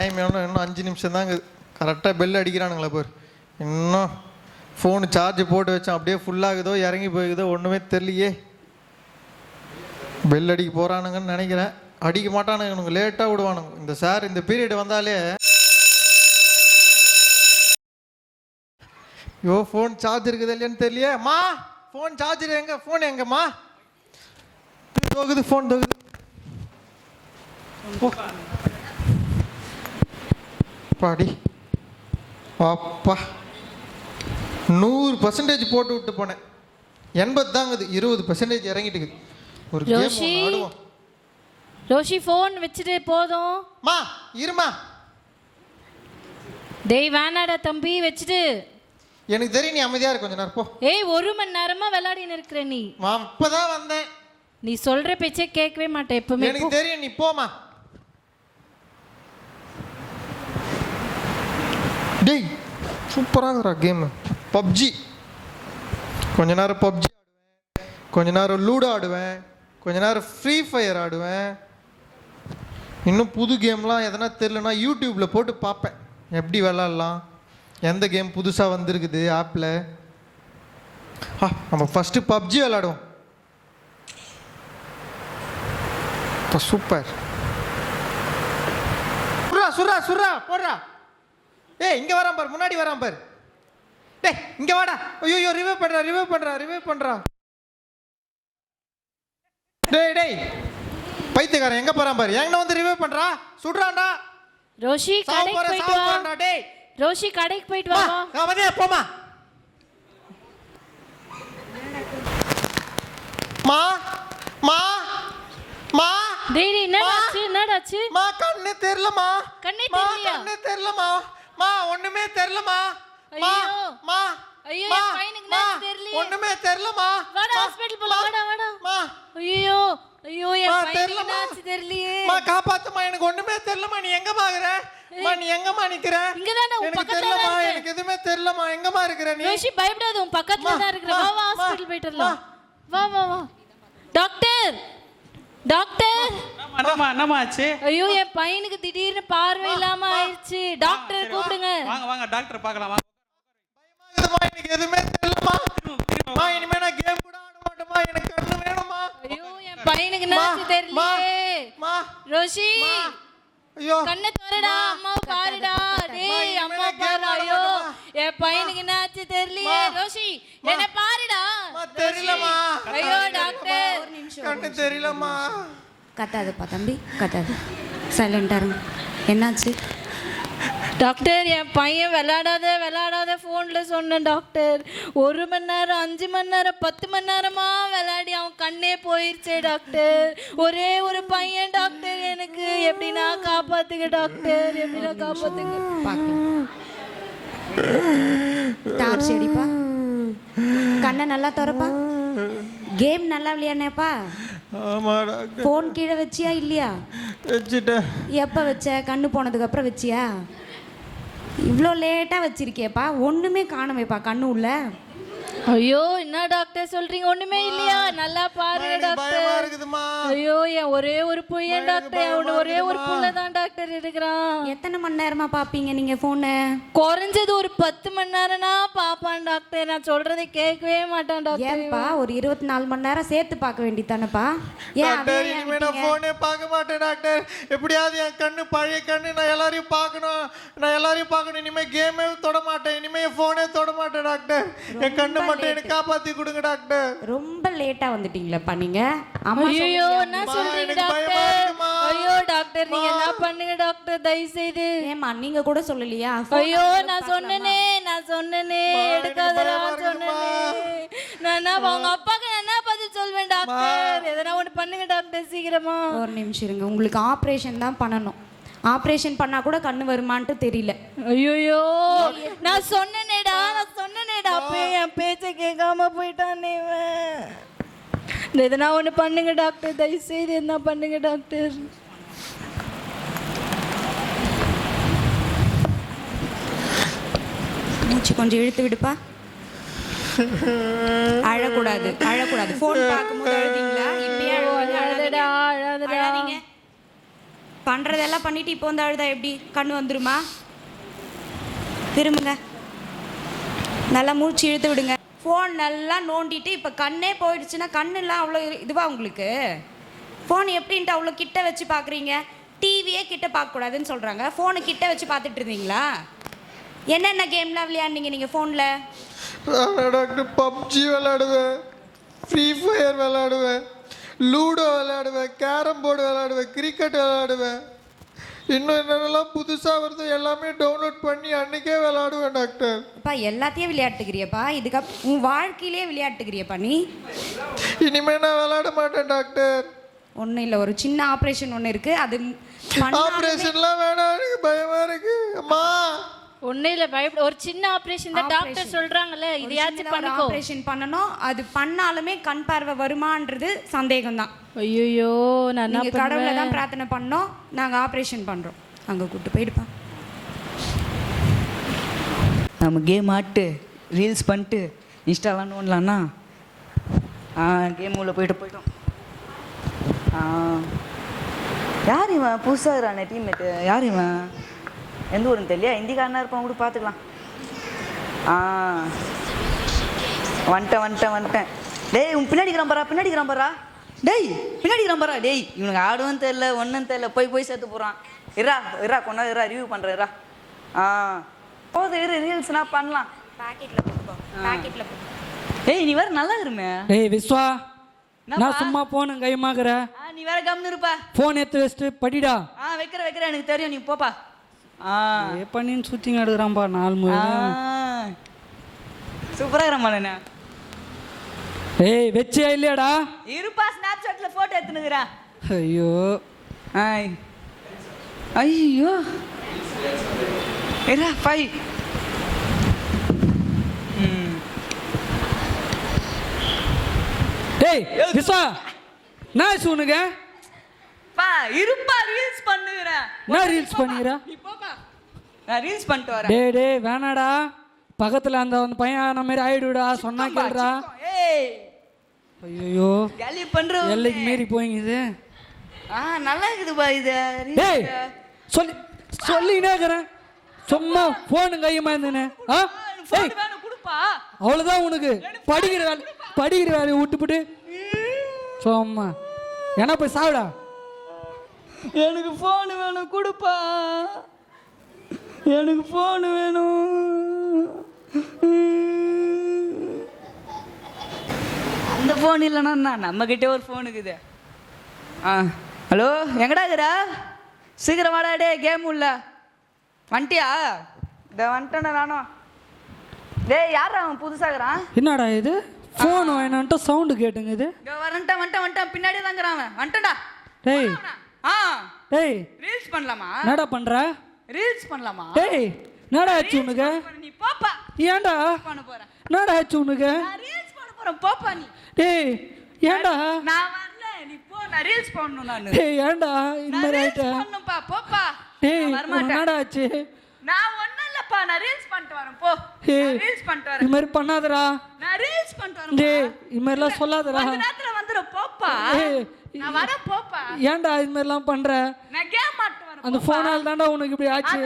Time வேணும் இன்னும் அஞ்சு நிமிஷம் தாங்க. கரெக்டாக பெல் அடிக்கிறானுங்களே பேர். இன்னும் ஃபோனு சார்ஜ் போட்டு வச்சோம் அப்படியே ஃபுல்லாகுதோ இறங்கி போகுதோ ஒன்றுமே தெரியலையே. பெல் அடிக்க போகிறானுங்கன்னு நினைக்கிறேன். அடிக்க மாட்டானுங்க எனக்கு லேட்டாக விடுவானுங்க. இந்த சார் இந்த பீரியட் வந்தாலே. யோ ஃபோன் சார்ஜ் இருக்குது இல்லையான்னு தெரியலையே. மா ஃபோன் சார்ஜர் எங்க ஃபோன் எங்கம்மா? தோகுது ஃபோன் தோகுது பாடி அப்பா நூறு பர்சன்டேஜ் போட்டு விட்டு போனேன். எண்பது தாங்குது இருபது பர்சன்டேஜ் இறங்கிட்டு. ஒரு கேம். ஆடுவோம். ரோஷி ஃபோன் வச்சுட்டு போதும். மா இருமா. டேய் வேணாடா தம்பி வச்சுட்டு. எனக்கு தெரியும் நீ அமைதியா இரு கொஞ்ச நேரம் போ. ஏய் ஒரு மணி நேரமா விளையாடின்னு இருக்கிற நீ. நான் இப்பதான் வந்தேன். நீ சொல்ற பேச்சே கேட்கவே மாட்டேன் எப்பவுமே எனக்கு. தெரியும் நீ போமா டேய் சூப்பராக கேம் பப்ஜி கொஞ்ச நேரம் பப்ஜி ஆடுவேன். கொஞ்ச நேரம் லூடோ ஆடுவேன். கொஞ்ச நேரம் ஃப்ரீ ஃபயர் ஆடுவேன். இன்னும் புது கேம்லாம் எதனா தெரிலனா யூடியூப்பில் போட்டு பார்ப்பேன். எப்படி விளாட்லாம்? எந்த கேம் புதுசாக வந்திருக்குது ஆப்பில் ஆ நம்ம ஃபஸ்ட்டு பப்ஜி விளாடுவோம். இப்போ சூப்பர் சுர்ரா சுர்ரா சுர்ரா போடுறா. ஏய் இங்கே வரான் பார் முன்னாடி வரான் பார். டேய் இங்கே வாடா. ஐயோ ரிவ்யூ பண்ணுறா ரிவ்யூ பண்ணுறா ரிவ்யூ பண்ணுறா டேய் டேய். பைத்தியக்காரன் எங்கே போகிறான் பாரு? எங்கே வந்து ரிவ்யூ பண்ணுறா சுடுறான்டா. ரோஷி கடைக்கு போயிட்டு வா. டேய். ரோஷி கடைக்கு போயிட்டு வா வா வந்து போமா மா மா மா. டேய். என்னடாச்சு என்னடாச்சு மா. கண்ணு தெரியலமா கண்ணே மா தெரியலையா? கண்ணு தெரியலமா மா ஒண்ணுமே தெரியலமா மா. மா ஐயோ, என் பையனுக்கு என்னாச்சு தெரியலையே. ஒண்ணுமே தெரியலமா வாடா ஹாஸ்பிடல் போலாம். வாடா வாடா. மா. ஐயோ ஐயோ என் பையனுக்கு. என்னாச்சு தெரியலையே. மா காப்பாத்துமா எனக்கு ஒண்ணுமே தெரியலமா நீ எங்கம்மா இருக்கிற? மா நீ எங்கம்மா நிக்கிற? இங்கதானே, உன் எனக்கு பக்கத்துல தெரியலமா தான். எனக்கு எதுவுமே தெரியலமா எங்கம்மா இருக்கிற நீ? ரோஷி பயப்படாத உன் பக்கத்துல தான் இருக்கிற. வா வா ஹாஸ்பிடல் போயிட்டு வரலாம். வா வா வா. டாக்டர் டாக்டர் என்னம்மா என்னம்மா ஆச்சு ஐயோ என் பையனுக்கு திடீர்னு பார்வை இல்லாம ஆயிடுச்சு. டாக்டர் கூப்பிடுங்க. வாங்க வாங்க டாக்டர் பார்க்கலாம் வாங்க. எனக்கு எதுவுமே தெரியலமா மா இனிமே நான் கேம் கூட ஆட மாட்டேமா எனக்கு கண்ணு வேணுமா ஐயோ என் பையனுக்கு தெரியலையே. மா ரோஷி. ஐயோ. கண்ணை தோறடா அம்மா. பாருடா. டேய் அம்மா நான் game பாரு ஆட ஐயோ. என் பையனுக்கு என்னாச்சு தெரியலையே. ரோஷி என்ன பாருடா. மா, தெரியலம்மா. ஐயோ டாக்டர். கண்ணு தெரியலமா கத்தாதுப்பா தம்பி. கத்தாது சைலண்டாக இருங்க. என்னாச்சு? டாக்டர் என் பையன் விளையாடாத விளையாடாத ஃபோனில் சொன்னேன் டாக்டர் ஒரு மணி நேரம் அஞ்சு மணி நேரம் பத்து மணி நேரமா விளையாடி அவன் கண்ணே போயிருச்சே டாக்டர் ஒரே ஒரு பையன் டாக்டர் எனக்கு எப்படின்னா காப்பாத்துங்க டாக்டர் எப்படின்னா காப்பாத்துங்க டார்ச் அடிப்பா. கண்ணை நல்லா திறப்பா. கேம் நல்லா விளையாடினேப்பா. ஆமா டாக்டர் ஃபோன் கீழே வச்சியா இல்லையா? வச்சுட்டேன். எப்போ வச்ச? கண்ணு போனதுக்கப்புறம் வச்சியா? இவ்வளோ லேட்டாக வச்சுருக்கேப்பா ஒன்றுமே காணமேப்பா கண்ணு உள்ள. ஐயோ என்ன டாக்டர் சொல்றீங்க? ஒண்ணுமே இல்லையா? நல்லா பாருங்க டாக்டர் ஐயோ என் ஒரே ஒரு பையன் டாக்டர் அவனு பயமா ஒரே ஒரு. புள்ள தான் டாக்டர் இருக்கிறான் எத்தனை மணி நேரமா பார்ப்பீங்க நீங்கள் ஃபோனை குறைஞ்சது ஒரு பத்து மணி நேரம்னா பாப்பான் டாக்டர் நான் சொல்றதை கேட்கவே மாட்டான் டாக்டர் ஏன்பா ஒரு இருபத்தி நாலு மணி நேரம் சேர்த்து பார்க்க வேண்டியதானேப்பா ஏன் டாக்டர் இனிமே நான்? போனே பார்க்க மாட்டேன் டாக்டர் எப்படியாவது என் கண்ணு பழைய கண்ணு நான் எல்லாரையும் பார்க்கணும். நான் எல்லாரையும் பார்க்கணும். இனிமே கேமே தொட மாட்டேன். இனிமே போனே தொட மாட்டேன் டாக்டர் என் கண்ணு மட்டும் எனக்கு காப்பாத்தி கொடுங்க டாக்டர். ரொம்ப லேட்டா வந்துட்டீங்களேப்பா நீங்க. அம்மா ஐயோ. என்ன சொல்றீங்க டாக்டர்? ஐயோ டாக்டர் நீங்க என்ன பண்ணுங்க டாக்டர்? தயவு செய்து ஏம்மா நீங்க கூட சொல்லலையா? ஐயோ நான் சொன்னனே நான் சொன்னனே எடுக்காதடா? சொன்னனே. நான் என்ன உங்க அப்பாக்கு நான் என்ன பதில் சொல்வேன் டாக்டர்? எதனா ஒண்ணு பண்ணுங்க டாக்டர் சீக்கிரமா. ஒரு நிமிஷம் இருங்க உங்களுக்கு ஆப்ரேஷன் தான் பண்ணணும். ஆப்ரேஷன் பண்ணா கூட கண்ணு வருமான்ட்டு தெரியல. ஐயோ நான் சொன்னனேடா நான் சொன்னனேடா. அப்பயே என் பேச்சை கேட்காம போயிட்டானே இவன். எதனா ஒண்ணு பண்ணுங்க டாக்டர். தயவு செய்து என்ன பண்ணுங்க டாக்டர். மூச்சு கொஞ்சம் இழுத்து விடுப்பா. அழக்கூடாது அழக்கூடாது. ஃபோன் பார்க்கும்போது அழுதீங்களா? அழுவீங்க, அழாதடா, அழாதீங்க. அழாதடா. பண்ணுறதெல்லாம் பண்ணிட்டு இப்போ வந்து அழுதா எப்படி? கண் வந்துருமா? திரும்புங்க. நல்லா மூச்சு இழுத்து விடுங்க. ஃபோன் நல்லா நோண்டிட்டு இப்போ கண்ணே போயிடுச்சுன்னா கண்ணுலாம் அவ்வளோ இதுவா உங்களுக்கு? ஃபோன் எப்படின்ட்டு அவ்வளோ கிட்ட வச்சு பார்க்குறீங்க டிவியே கிட்ட பார்க்கக்கூடாதுன்னு சொல்கிறாங்க ஃபோனு கிட்ட வச்சு பார்த்துட்டு இருந்தீங்களா? என்னென்ன கேம்லாம் விளையாடுனீங்க நீங்கள் ஃபோனில் நான் டாக்டர் பப்ஜி விளையாடுவேன். ஃப்ரீ ஃபயர் விளையாடுவேன். லூடோ விளையாடுவேன் கேரம் போர்டு விளையாடுவேன் கிரிக்கெட் விளையாடுவேன். இன்னும் என்னென்னலாம் புதுசாக வருது எல்லாமே டவுன்லோட் பண்ணி அன்னைக்கே விளையாடுவேன் டாக்டர் அப்பா எல்லாத்தையும் விளையாட்டுக்கிறியப்பா? இதுக்கப் உன் வாழ்க்கையிலே விளையாட்டுக்கிறியப்பா நீ? இனிமே நான் விளையாட மாட்டேன் டாக்டர் ஒன்றும் இல்லை ஒரு சின்ன ஆப்ரேஷன் ஒன்று இருக்குது அது பண்ணாலுமே- ஆப்ரேஷன்லாம் வேணாம் எனக்கு பயமா இருக்கு. அம்மா! ஒன்றும் இல்லை பயப்பட. ஒரு சின்ன ஆப்ரேஷன் தான் டாக்டர் சொல்கிறாங்கல்ல ஒரு இதையாச்சும் பண்ணிக்கோ. ஆப்ரேஷன் பண்ணணும். அது பண்ணாலுமே கண் பார்வை வருமான்றது சந்தேகம் தான் ஐயோ நான் கடவுளை தான் பிரார்த்தனை பண்ணோம். நாங்க ஆப்ரேஷன் பண்றோம். அங்க கூட்டு போயிடுப்பா. நம்ம கேம் ஆட்டு ரீல்ஸ் பண்ணிட்டு இன்ஸ்டாலாம் நோண்டலாம்னா ஆ கேம் உள்ள போயிட்டு போயிட்டோம் ஆ. யார் இவன்? புதுசாக இருக்கிறானே டீம்மேட்டு யார் இவன்? எந்த ஊருன்னு தெரியல ஹிந்திக்காரனா இருப்பான் கூட பார்த்துக்கலாம். ஆ. வந்துட்டேன் வந்துட்டேன் வந்துட்டேன். டேய் உன் பின்னாடி பாரா பின்னாடி பாரா. டேய் பின்னாடி பாரா டேய். இவனுக்கு ஆடுவும் தெரில ஒன்றும் தெரில போய் போய் சேர்த்து போகிறான் இரா இரா கொண்டா இரா ரிவ்யூ பண்ணுறேன் இரா ஆ. போதும் இரு ரீல்ஸ்னா பண்ணலாம். பாக்கெட்ல போட்டுக்கோ. பாக்கெட்ல ஏய் நீ வேற நல்லா இருமே. டேய் விஸ்வா? நான் சும்மா போனும் கைமாக்குற ஆ நீ வேற கம்னு இருப்பா. ஃபோன் எடுத்து வச்சுட்டு படிடா. ஆ வைக்கிற வைக்கிற எனக்கு தெரியும் நீ போப்பா. பண்ணின்னு சுற்றிங்க எடுக்கிறான்ப்பா நாலு மணி சூப்பராக இருக்கிற நானு ஏய் வச்சியா இல்லையாடா? இருப்பா ஸ்னாப் சாட்டில் ஃபோட்டோ எடுத்துனுக்குறேன் ஐயோ. ஆய். ஐயோ. ஃபைவ் ம். டேய் விஸ்வா நான் உனக்கு? பா இருப்பா ரீல்ஸ் பண்ணுகிறேன் என்ன ரீல்ஸ் நான் ரீல்ஸ் பண்ணிட்டு வரேன். டேய் டேய் வேணாடா. பக்கத்தில் அந்த அந்த பையன் அந்த மாதிரி ஆயிடுடா சொன்னா கேளுடா. ஏய். ஐயோ கேலி பண்ற எல்லைக்கு மீறி போயிங்குது. ஆ நல்லா இருக்குதுப்பா இது டேய். சொல்லி சொல்லினே இருக்கிறேன். சும்மா ஃபோனு கையுமா இருந்தேனே. ஆ? ஏய். அவ்வளோதான் உனக்கு. படிக்கிற வேலை படிக்கிற வேலையை விட்டுப்புட்டு. சும்மா. என்ன போய் சாவிடா? எனக்கு ஃபோன் வேணும் கொடுப்பா. எனக்கு ஃபோன் வேணும். அந்த ஃபோன் இல்லைன்னா நம்ம கிட்டே ஒரு ஃபோன் இருக்குது. ஆ ஹலோ எங்கடா இருக்கிறா? சீக்கிரம் வாடா டே கேம் உள்ள. வந்துட்டியா? இந்த வந்துட்டேன்டா நானும் டேய் யாரா அவன் புதுசாகிறான் என்னடா இது? ஃபோன் வேணான்ட்டு சவுண்டு கேட்டுங்குது இங்க வரன்ட்டான் வந்துட்டான் வந்துட்டான் பின்னாடி தாங்கிறான் அவன். வந்துட்டா டேய். ஆ. டேய். ரீல்ஸ் பண்ணலாமா? என்னடா பண்ற? ரீல்ஸ் பண்ணலாமா? டேய் என்னடா ஆச்சு உனக்கு? நீ போப்பா. ஏன்டா? பண்ண போறேன் என்னடா ஆச்சு உனக்கு? நான் ரீல்ஸ் பண்ண போறேன் போப்பா நீ. டேய் ஏன்டா? நான் வரல நீ போ நான் ரீல்ஸ் பண்ணணும் நானு. டேய் ஏன்டா? இந்த ஆயிட்ட? பண்ணணும்ப்பா போப்பா. டேய் என்னடா ஆச்சு? நான் ஒண்ணும் இல்லப்பா நான் ரீல்ஸ் பண்ணிட்டு வரேன் போ. ரீல்ஸ் பண்ணிட்டு வரேன். மாதிரி பண்ணாதடா. நான் ரீல்ஸ் பண்ணிட்டு வரேன் டேய் இது மாதிரிலாம் சொல்லாதடா. கொஞ்ச நேரத்துல வந்துரும் போப்பா. நான் வரேன் போப்பா. ஏன்டா இது மாதிரிலாம் பண்ற? நான் கேம் ஆட்டு வரேன் அந்த ஃபோனால் தான்டா உனக்கு இப்படி ஆச்சு.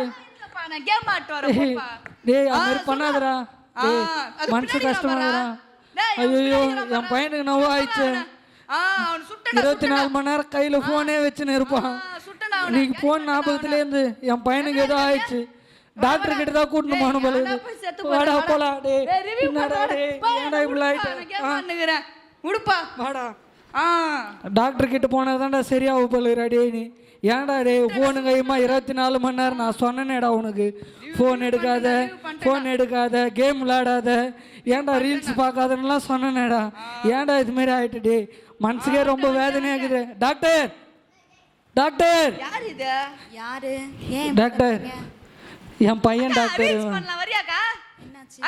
நான் கேம் ஆட்டு வரேன் டேய் போப்பா. டேய் அது மாதிரி. பண்ணாதடா. மனசு கஷ்டமாடா ஐயோ என். பையனுக்கு நோவு ஆயிடுச்சு. இருபத்தி நாலு மணி நேரம் கையில போனே வச்சுன்னு இருப்பான். இன்னைக்கு போன் ஞாபகத்துல இருந்து என் பையனுக்கு ஏதோ ஆயிடுச்சு. டாக்டர் கிட்ட தான் கூட்டிட்டு போகணும் போல வாடா, போலாம் review என்னடா பா, ஏன்டா இப்படி ஆயிட்ட? வாடா. டாக்டர் கிட்ட போனதாண்டா சரியாகும் போல டேய் நீ. ஏன்டா டேய் ஃபோனு கையுமா இருபத்தி நாலு மணி நேரம் நான் சொன்னேனேடா உனக்கு. ஃபோன் எடுக்காத ஃபோன் எடுக்காத கேம் விளையாடாத. ஏன்டா ரீல்ஸ் பார்க்காதன்னுலாம் சொன்னேனேடா. ஏன்டா இது மாதிரி ஆயிட்டு டேய்? மனசுக்கே ரொம்ப வேதனையா இருக்குது டாக்டர்! டாக்டர்! யார் இது? யாரு? ஏன் டாக்டர். என் பையன் டாக்டர்.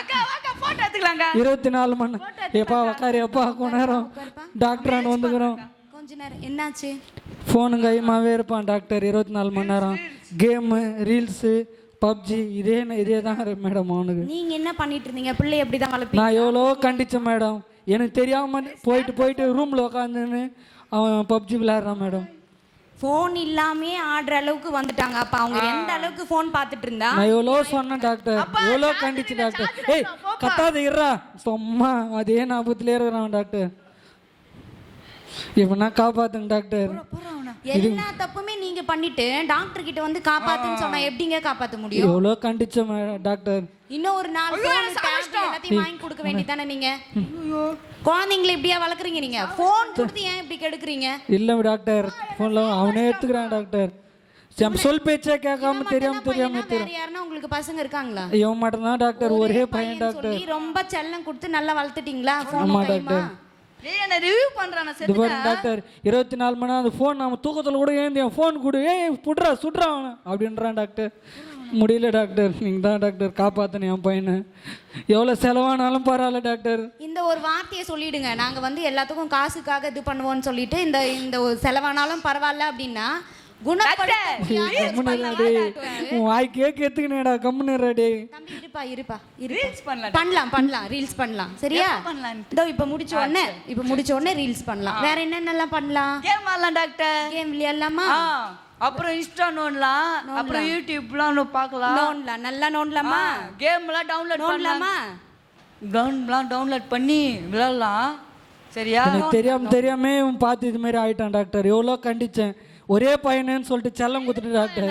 அக்கா வாக்கா போட்டோ எடுத்துக்கலாங்க இருபத்தி நாலு மணி எப்பா உக்காரு எப்பா கொஞ்ச நேரம். டாக்டர் வந்துக்கிறோம். கொஞ்ச நேரம். என்னாச்சு? ஃபோனு கையுமாவே இருப்பான் டாக்டர் இருபத்தி நாலு மணி நேரம். கேமு ரீல்ஸு பப்ஜி இதே இதே தான் மேடம் அவனுக்கு. நீங்க என்ன பண்ணிட்டு இருந்தீங்க? பிள்ளை எப்படி தான் வளர்ப்பீங்க? நான் எவ்வளோ கண்டிச்சேன் மேடம் எனக்கு தெரியாம போயிட்டு போயிட்டு ரூமில் உட்காந்துன்னு அவன் பப்ஜி விளையாடுறான் மேடம் ஃபோன் இல்லாமே ஆடுற அளவுக்கு வந்துட்டாங்க. அப்ப அவங்க எந்த அளவுக்கு ஃபோன் பார்த்துட்டு இருந்தா நான் எவ்வளோ சொன்னேன் டாக்டர் எவ்வளோ கண்டிச்சு டாக்டர் ஏய் கத்தாத இருறா சும்மா அதே ஞாபகத்திலே இருக்கிறான் டாக்டர் இவனா காப்பாத்துங்க டாக்டர் எல்லா தப்புமே நீங்க பண்ணிட்டு டாக்டர் கிட்ட வந்து காப்பாத்துன்னு சொன்னா எப்படிங்க காப்பாத்த முடியும்? எவ்வளோ கண்டிச்சோம் டாக்டர் இன்னும் ஒரு நாலு phone, tablet எல்லாத்தையும் வாங்கி கொடுக்க வேண்டியதானே நீங்க? குழந்தைங்களை இப்படியா வளர்க்குறீங்க நீங்க? ஃபோன் கொடுத்து ஏன் இப்படி கெடுக்குறீங்க? இல்லை டாக்டர் ஃபோனில் அவனே எடுத்துக்கிறான் டாக்டர் சம் சொல் பேச்சே கேட்காம தெரியாம தெரியாம வேற யாருன்னா உங்களுக்கு பசங்க இருக்காங்களா? இவன் மட்டும்தான் டாக்டர் ஒரே பையன் டாக்டர் சொல்லி ரொம்ப செல்லம் கொடுத்து நல்லா வளர்த்துட்டீங்களா? ஆமா, ஃபோன் கைமா டாக்டர். ஏய் என்ன ரிவ்யூ பண்றான டாக்டர் நாலு மணி நேரம் அந்த ஃபோன் நம்ம தூக்கத்தில் கூட ஏந்தி என் ஃபோன் கொடு. ஏய் புட்றா சுட்றா அவனை. அப்படின்றான் டாக்டர். முடியல டாக்டர். நீங்கள் தான் டாக்டர் காப்பாற்றணும் என் பையனை. எவ்வளோ செலவானாலும் பரவாயில்ல டாக்டர். இந்த ஒரு வார்த்தையை சொல்லிடுங்க. நாங்க வந்து எல்லாத்துக்கும் காசுக்காக இது பண்ணுவோம்னு சொல்லிட்டு இந்த இந்த ஒரு செலவானாலும் பரவாயில்ல அப்படின்னா குணப்படுத்த முடியாத. ஒரு கம்முன்னு பையனா டே காட்டுவாரு. உன் வாய் கேக்கு எடுத்துக்கினேடா கம்முன்னு டே தம்பி இருப்பா இருப்பா. Reels இருப்பா பண்ணலாம். பண்ணலாம் பண்ணலாம். ரீல்ஸ் பண்ணலாம். சரியா? எப்ப பண்ணலான்ட்டு? இதோ இப்ப முடிச்ச உடனே இப்ப முடிச்ச உடனே ரீல்ஸ் பண்ணலாம். வேற என்னென்னலாம் பண்ணலாம்? கேம் ஆடலாம் டாக்டர். கேம் விளையாடலாமா? ஆ. அப்புறம் இன்ஸ்டா நோண்டலாம். அப்புறம் யூடியூப்லாம் பார்க்கலாம். நோண்டலாம். நல்லா நோண்டலாமா? கேம்லாம் டவுன்லோட் பண்ணலாமா. டவுன்லாம் டவுன்லோட் பண்ணி விளையாடலாம். சரியா? தெரியாம தெரியாம இவன் பார்த்து இது மாதிரி ஆயிட்டான் டாக்டர். எவ்வளோ கண்டிச்சேன். ஒரே பையனேன்னு சொல்லிட்டு செல்லம் கொடுத்துட்டு டாக்டர்.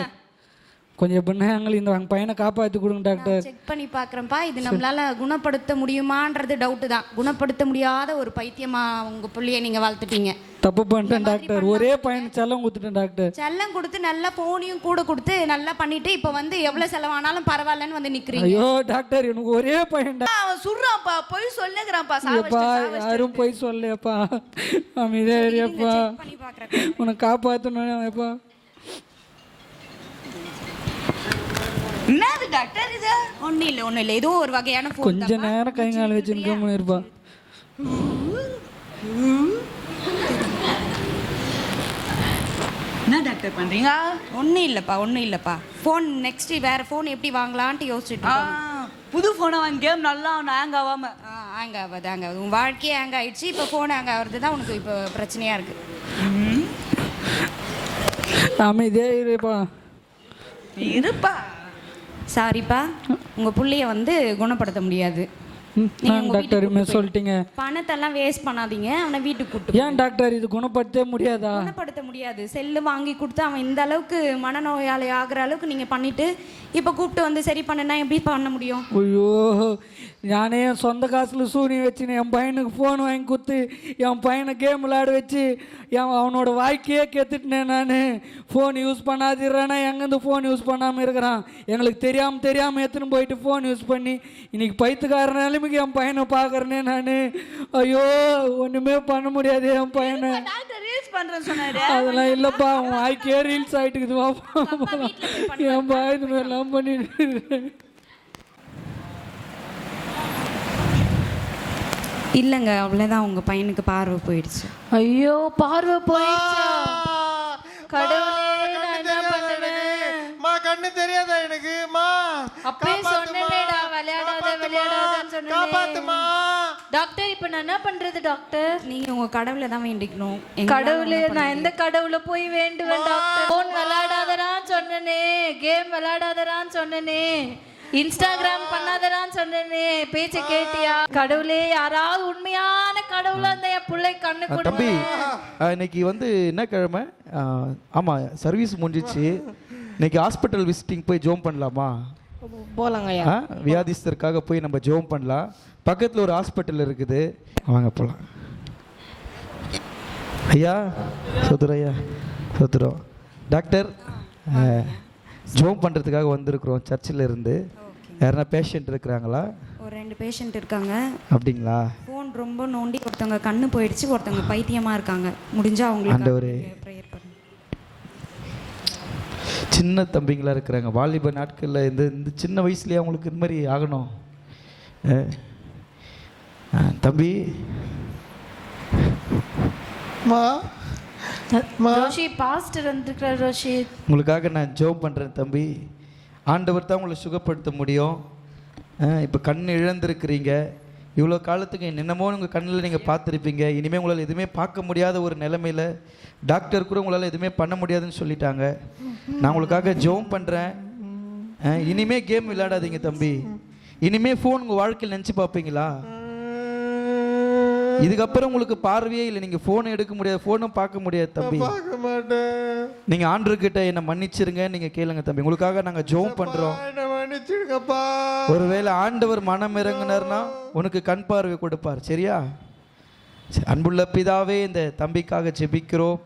கொஞ்சம் எப்படின்னா எங்களை இந்த பையனை காப்பாற்றி கொடுங்க டாக்டர். செக் பண்ணி பார்க்குறேன்ப்பா. இது நம்மளால குணப்படுத்த முடியுமான்றது டவுட்டு தான். குணப்படுத்த முடியாத ஒரு பைத்தியமா உங்க புள்ளைய நீங்க வளர்த்துட்டீங்க தப்பு பண்ணிட்டேன் டாக்டர். ஒரே பையன் செல்லம் கொடுத்துட்டேன் டாக்டர். செல்லம் கொடுத்து நல்லா போனையும் கூட கொடுத்து நல்லா பண்ணிட்டு இப்போ வந்து எவ்வளவு செலவானாலும் பரவாயில்லன்னு வந்து நிக்கிறீங்க. ஐயோ டாக்டர் எனக்கு ஒரே பையன் அவன் சுடுறான்ப்பா. பொய் சொல்லுங்கிறான்ப்பா எப்பா யாரும் போய் சொல்லலையப்பா. அமைதியா உன்னை காப்பாற்றணும் எப்பா. என்னது டாக்டர் இது? ஒன்றும் இல்லை ஒன்றும் இல்லை. ஏதோ ஒரு வகையான phone கொஞ்ச தான்ப்பா. நேரம் கை கால் வச்சுருக்காம இருப்பா. என்ன டாக்டர் பண்றீங்க? ஒன்றும் இல்லைப்பா ஒன்றும் இல்லைப்பா. ஃபோன் நெக்ஸ்ட் வேற ஃபோன் எப்படி வாங்கலான்ட்டு யோசிச்சுட்டு ஆ, இருக்கோம். புது ஃபோனை வாங்கி கேம் நல்லா ஹேங் ஆகாம. ஆ ஹேங் ஆகாது ஹேங் ஆகுது. உன் வாழ்க்கையே ஹேங் ஆயிடுச்சு இப்போ ஃபோன் ஹேங் ஆகுறது தான் உனக்கு இப்போ பிரச்சனையாக இருக்கு. அமைதியா இருப்பா. இருப்பா. சாரிப்பா உங்கள் புள்ளைய வந்து குணப்படுத்த முடியாது. நீங்க டாக்டர் சொல்லிட்டீங்க. பணத்தெல்லாம் வேஸ்ட் பண்ணாதீங்க அவனை வீட்டுக்கு கூட்டு ஏன் டாக்டர் இது குணப்படுத்தவே முடியாதா? குணப்படுத்த முடியாது. செல்லு வாங்கி கொடுத்து அவன் இந்த அளவுக்கு மனநோயாளி ஆகுற அளவுக்கு நீங்கள் பண்ணிட்டு இப்போ கூப்பிட்டு வந்து சரி பண்ணுனா எப்படி பண்ண முடியும்? ஐயோ நானே என் சொந்த காசில் சூனி வச்சுன்னு என் பையனுக்கு ஃபோன் வாங்கி கொடுத்து என் பையனை கேம் விளையாட வச்சு என் அவனோட வாழ்க்கையே கெத்துட்டினேன் நான் ஃபோன் யூஸ் பண்ணாதிடுறானா எங்கேருந்து ஃபோன் யூஸ் பண்ணாமல் இருக்கிறான் எங்களுக்கு தெரியாமல் தெரியாமல் எடுத்துன்னு போயிட்டு ஃபோன் யூஸ் பண்ணி இன்னைக்கு பைத்துக்கார நிலைமைக்கு என் பையனை பார்க்குறேனே நான் ஐயோ ஒன்றுமே பண்ண முடியாது என் பையனை அதெல்லாம் இல்லைப்பா உன் வாழ்க்கையே ரீல்ஸ் ஆகிட்டுக்குது வா என் பையன் இது மாதிரிலாம் பண்ணிட்டு இல்லைங்க அவ்வளோதான் உங்கள் பையனுக்கு பார்வை போயிடுச்சு. ஐயோ பார்வை போயிடுச்சா? கடவுளே நான் என்ன பண்ணுவேன்? மா கண்ணு தெரியாதா எனக்கு? மா அப்பயே விளையாடாத விளையாடாதன்னு சொன்னேனே. காப்பாத்துமா? டாக்டர் இப்போ நான் என்ன பண்றது டாக்டர்? நீங்கள் உங்கள் கடவுளை தான் வேண்டிக்கணும். எங்களால கடவுளே ஒண்ணும் பண்ண நான் எந்த கடவுளை போய் வேண்டுவேன் டாக்டர்? ஃபோன் விளையாடாதரான்னு சொன்னனே. கேம் விளையாடாதரான்னு சொன்னனே. இன்ஸ்டாகிராம் பண்ணாதரான்னு சொன்னனே பேச்ச கேட்டியா? கடவுளே யாராவது உண்மையான கடவுளா இருந்தா என் பிள்ளை கண்ணு தம்பி இன்னைக்கு வந்து என்ன கிழமை? ஆமா சர்வீஸ் முடிஞ்சிச்சு. இன்னைக்கு ஹாஸ்பிட்டல் விசிட்டிங் போய் ஜோம் பண்ணலாமா? போலாங்க ஆ, வியாதிஸ்தருக்காக போய் நம்ம ஜோம் பண்ணலாம். பக்கத்தில் ஒரு ஹாஸ்பிட்டல் இருக்குது. வாங்க போகலாம் ஐயா சொத்துரு ஐயா சொத்துறோம் டாக்டர் ஜோம் பண்ணுறதுக்காக வந்திருக்கிறோம் சர்ச்சில் இருந்து யாருன்னா பேஷண்ட் இருக்கிறாங்களா? ஒரு ரெண்டு பேஷண்ட் இருக்காங்க. அப்படிங்களா? ஃபோன் ரொம்ப நோண்டி ஒருத்தவங்க கண்ணு போயிடுச்சு ஒருத்தவங்க பைத்தியமா இருக்காங்க. முடிஞ்சா அவங்களுக்கு ஆண்டவரே. ப்ரேயர் பண்ணுங்க. சின்ன தம்பிங்களா இருக்கிறாங்க. வாலிப நாட்களில் இந்த இந்த சின்ன வயசுலயே அவங்களுக்கு இந்த மாதிரி ஆகணும். தம்பி? மா? மா? ரோஷி பாஸ்டர் வந்திருக்கிறார் ரோஷி. உங்களுக்காக நான் ஜோம் பண்ணுறேன் தம்பி. ஆண்டவர் தான் உங்களை சுகப்படுத்த முடியும். இப்போ கண் இழந்திருக்கிறீங்க. இவ்வளோ காலத்துக்கு என்னமோ உங்கள் கண்ணில் நீங்கள் பார்த்துருப்பீங்க. இனிமேல் உங்களால் எதுவுமே பார்க்க முடியாத ஒரு நிலமையில் டாக்டர் கூட உங்களால் எதுவுமே பண்ண முடியாதுன்னு சொல்லிட்டாங்க. நான் உங்களுக்காக ஜோம் பண்ணுறேன் இனிமே கேம் விளையாடாதீங்க தம்பி. இனிமே ஃபோன் உங்கள் வாழ்க்கையில் நினச்சி பார்ப்பீங்களா? இதுக்கப்புறம் உங்களுக்கு பார்வையே இல்லை. நீங்கள் ஃபோன் எடுக்க முடியாது ஃபோனும் பார்க்க முடியாது தம்பி. பார்க்க மாட்டேன். நீங்கள் ஆண்டர்கிட்ட என்னை மன்னிச்சிருங்க நீங்கள் கேளுங்க தம்பி. உங்களுக்காக பண்ணுறோம் என்ன மன்னிச்சிடுங்கப்பா. ஒருவேளை ஆண்டவர் மனம் இறங்குனார்னா உனக்கு கண் பார்வை கொடுப்பார் சரியா? சரி, அன்புள்ள பிதாவே இந்த தம்பிக்காக ஜெபிக்கிறோம்.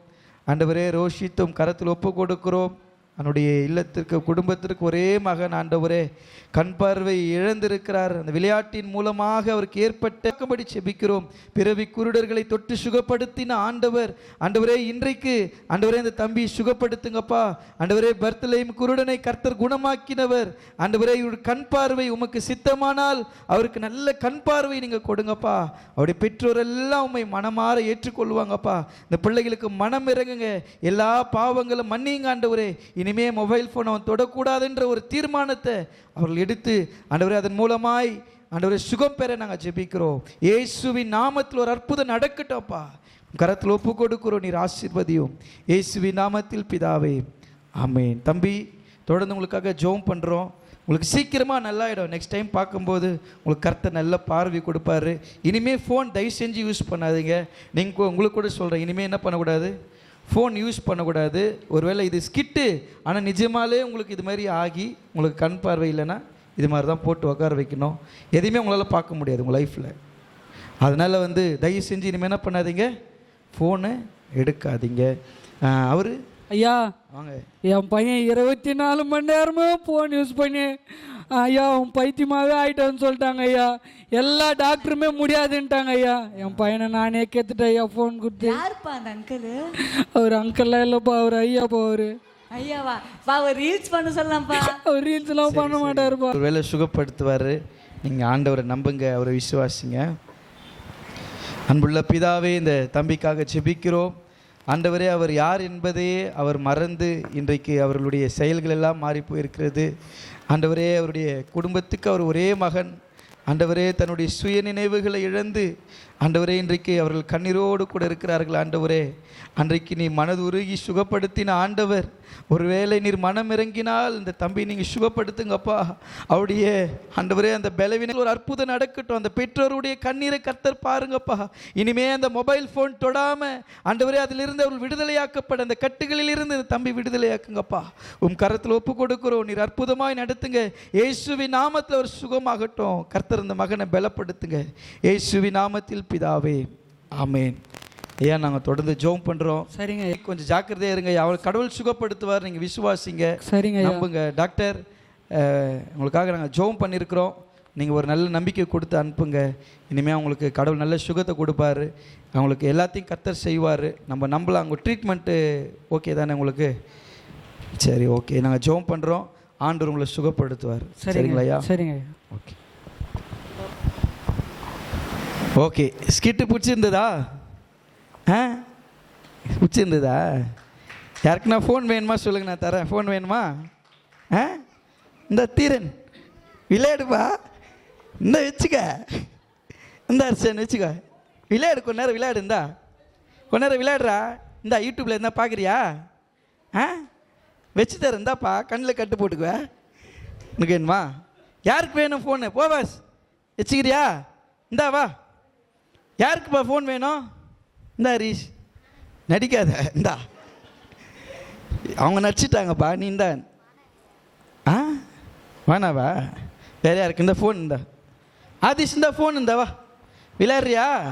ஆண்டவரே ரோஷித்தும் கரத்தில் ஒப்பு கொடுக்கிறோம். அவனுடைய இல்லத்திற்கு குடும்பத்திற்கு ஒரே மகன் ஆண்டவரே. கண் பார்வை இழந்திருக்கிறார். அந்த விளையாட்டின் மூலமாக அவருக்கு ஏற்பட்டபடி செபிக்கிறோம். பிறவி குருடர்களை தொட்டு சுகப்படுத்தின ஆண்டவர். ஆண்டவரே இன்றைக்கு ஆண்டவரே இந்த தம்பி சுகப்படுத்துங்கப்பா. ஆண்டவரே பர்த்தலையும் குருடனை கர்த்தர் குணமாக்கினவர். ஆண்டவரே இவருடைய கண் பார்வை உமக்கு சித்தமானால் அவருக்கு நல்ல கண் பார்வை நீங்கள் கொடுங்கப்பா. அவருடைய பெற்றோர் எல்லாம் உண்மை மனமாற ஏற்றுக்கொள்வாங்கப்பா. இந்த பிள்ளைகளுக்கு மனம் இறங்குங்க. எல்லா பாவங்களும் மன்னிங்க ஆண்டவரே. இனி இனிமே மொபைல் ஃபோன் அவன் தொடக்கூடாதுன்ற ஒரு தீர்மானத்தை அவர்கள் எடுத்து ஆண்டவரே அதன் மூலமாய் ஆண்டவரே சுகம் பெற நாங்கள் ஜெபிக்கிறோம். இயேசுவின் நாமத்தில் ஒரு அற்புதம் நடக்கட்டும்ப்பா. கரத்தில் ஒப்பு கொடுக்கிறோம் நீர் ஆசிர்வதியும். இயேசுவின் நாமத்தில் பிதாவே ஆமென். தம்பி தொடர்ந்து உங்களுக்காக ஜோம் பண்ணுறோம் உங்களுக்கு சீக்கிரமாக நல்லாயிடும். நெக்ஸ்ட் டைம் பார்க்கும்போது உங்களுக்கு கருத்தை நல்ல பார்வை கொடுப்பாரு. இனிமேல் ஃபோன் தயவு செஞ்சு யூஸ் பண்ணாதீங்க. நீங்கள் உங்களுக்கு கூட சொல்கிறேன் இனிமேல் என்ன பண்ணக்கூடாது? ஃபோன் யூஸ் பண்ணக்கூடாது. ஒருவேளை இது ஸ்கிட்டு ஆனால் நிஜமாலே உங்களுக்கு இது மாதிரி ஆகி உங்களுக்கு கண் பார்வை இல்லைன்னா இது மாதிரி தான் போட்டு உட்கார வைக்கணும். எதையுமே உங்களால் பார்க்க முடியாது உங்கள் லைஃப்பில் அதனால் வந்து தயவு செஞ்சு இனிமேல் என்ன பண்ணாதீங்க? ஃபோனை எடுக்காதீங்க. அவர் ஐயா வாங்க. என் பையன் இருபத்தி நாலு மணி நேரமும் ஃபோன் யூஸ் பண்ணி ஐயா அவன் பைத்தியமாகவே ஆயிட்டான்னு சொல்லிட்டாங்க ஐயா. எல்லா டாக்டருமே முடியாதுன்ட்டாங்க ஐயா. என் பையனை நானே கேத்துட்டேன் ஐயா ஃபோன் கொடுத்து. யாருப்பா அந்த அங்கிள் அவர் அங்கிள்லாம் இல்லைப்பா அவர் ஐயாப்பா அவர். ஐயாவா வா அவர் ரீல்ஸ் பண்ண சொல்லலாம்ப்பா. அவர் ரீல்ஸ்லாம் பண்ண மாட்டாருப்பா. ஒரு வேளை சுகப்படுத்துவார். நீங்கள் ஆண்டவரை நம்புங்க அவரை விசுவாசிங்க. அன்புள்ள பிதாவே இந்த தம்பிக்காக ஜெபிக்கிறோம். ஆண்டவரே அவர் யார் என்பதையே அவர் மறந்து இன்றைக்கு அவர்களுடைய செயல்கள் எல்லாம் மாறி போயிருக்கிறது. ஆண்டவரே அவருடைய குடும்பத்துக்கு அவர் ஒரே மகன். ஆண்டவரே தன்னுடைய சுய நினைவுகளை இழந்து ஆண்டவரே இன்றைக்கு அவர்கள் கண்ணீரோடு கூட இருக்கிறார்கள். ஆண்டவரே அன்றைக்கு நீ மனது உருகி சுகப்படுத்தின ஆண்டவர். ஒருவேளை நீர் மனம் இறங்கினால் இந்த தம்பி நீங்கள் சுகப்படுத்துங்கப்பா. அவருடைய ஆண்டவரே அந்த பலவினை ஒரு அற்புதம் நடக்கட்டும். அந்த பெற்றோருடைய கண்ணீரை கத்தர் பாருங்கப்பா. இனிமே அந்த மொபைல் ஃபோன் தொடாம ஆண்டவரே அதிலிருந்து அவர்கள் விடுதலையாக்கப்பட அந்த கட்டுகளில் இருந்து இந்த தம்பி விடுதலையாக்குங்கப்பா. உம் கரத்தில் ஒப்பு கொடுக்குறோம் நீர் அற்புதமாய் நடத்துங்க. இயேசுவின் நாமத்தில் ஒரு சுகமாகட்டும். கர்த்தர் இந்த மகனை பலப்படுத்துங்க. இயேசுவி நாமத்தில் பிதாவே. ஆமேன். ஐயா நாங்கள் தொடர்ந்து ஜெபம் பண்ணுறோம் சரிங்க கொஞ்சம் ஜாக்கிரதையா இருங்க அவர் கடவுள் சுகப்படுத்துவார் நீங்கள் விசுவாசிங்க. சரிங்க நம்புங்க. டாக்டர் உங்களுக்காக நாங்கள் ஜெபம் பண்ணியிருக்கிறோம் நீங்கள் ஒரு நல்ல நம்பிக்கை கொடுத்து அனுப்புங்க. இனிமேல் அவங்களுக்கு கடவுள் நல்ல சுகத்தை கொடுப்பாரு. அவங்களுக்கு எல்லாத்தையும் கத்தர் செய்வார். நம்ம நம்பலாம். அவங்க ட்ரீட்மெண்ட்டு ஓகே தானே உங்களுக்கு? சரி ஓகே நாங்கள் ஜெபம் பண்ணுறோம் ஆண்டவர் உங்களை சுகப்படுத்துவார். சரிங்களா சரிங்க ஐயா. ஓகே ஓகே ஸ்கிட்டு பிடிச்சிருந்ததா? ஆ? பிடிச்சிருந்ததா யாருக்குண்ணா ஃபோன் வேணுமா? சொல்லுங்க நான் தரேன். ஃபோன் வேணுமா? ஆ? இந்த தீரன். விளையாடுப்பா. இந்த வச்சுக்க. இந்த அரிசன் வச்சுக்க. விளையாடு கொஞ்ச நேரம் விளையாடு இந்தா. கொஞ்ச நேரம் விளையாடுறா. இந்தா யூடியூப்பில் இருந்தால் பார்க்குறியா ஆ? வச்சு தர இருந்தாப்பா கண்ணில் கட்டு போட்டுக்குவ. உனக்கு வேணுமா? யாருக்கு வேணும் ஃபோனு போவாஸ் வச்சுக்கிறியா? இந்தா வா. யாருக்குப்பா ஃபோன் வேணும்? இந்தா ஹரீஷ் நடிக்காத இந்தா. அவங்க நடிச்சிட்டாங்கப்பா நீ இந்தா. ஆ? வேணாவா வேற யாருக்கு? இந்த ஃபோன் இந்தா. ஆதிஷ் இந்த ஃபோன் இந்தா வா. விளையாடுறியா?